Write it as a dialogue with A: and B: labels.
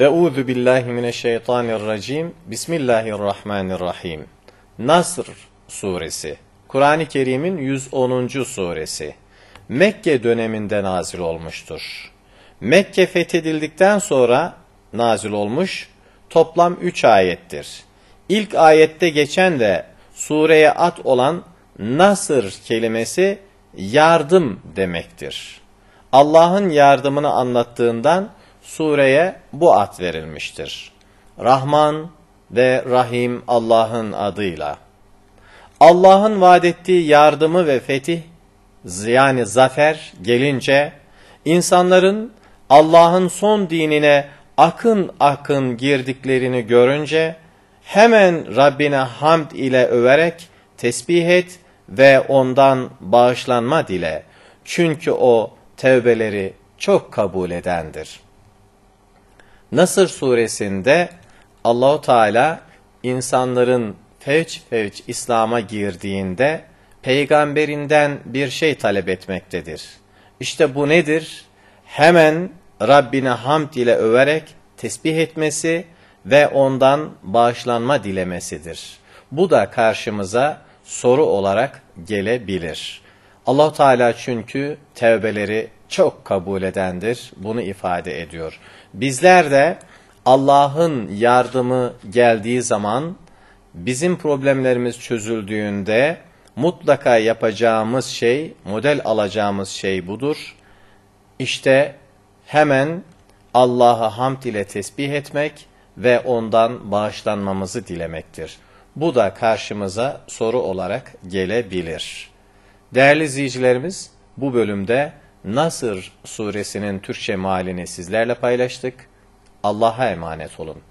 A: Euzu billahi mineşşeytanirracim. Bismillahirrahmanirrahim. Nasr suresi. Kur'an-ı Kerim'in 110. suresi. Mekke döneminde nazil olmuştur. Mekke fethedildikten sonra nazil olmuş. Toplam 3 ayettir. İlk ayette geçen de sureye at olan Nasır kelimesi yardım demektir. Allah'ın yardımını anlattığından sureye bu ad verilmiştir. Rahman ve Rahim Allah'ın adıyla. Allah'ın vaad ettiği yardımı ve fetih yani zafer gelince insanların Allah'ın son dinine akın akın girdiklerini görünce hemen Rabbine hamd ile överek tesbih et ve ondan bağışlanma dile. Çünkü o tevbeleri çok kabul edendir. Nasır suresinde Allahu Teala insanların fevç fevç İslam'a girdiğinde peygamberinden bir şey talep etmektedir. İşte bu nedir? Hemen Rabbine hamd ile överek tesbih etmesi ve ondan bağışlanma dilemesidir. Bu da karşımıza soru olarak gelebilir. Allahu Teala çünkü tevbeleri çok kabul edendir. Bunu ifade ediyor. Bizler de Allah'ın yardımı geldiği zaman bizim problemlerimiz çözüldüğünde mutlaka yapacağımız şey, model alacağımız şey budur. İşte hemen Allah'a hamd ile tesbih etmek ve ondan bağışlanmamızı dilemektir. Bu da karşımıza soru olarak gelebilir. Değerli izleyicilerimiz, bu bölümde Nasır suresinin Türkçe mealini sizlerle paylaştık. Allah'a emanet olun.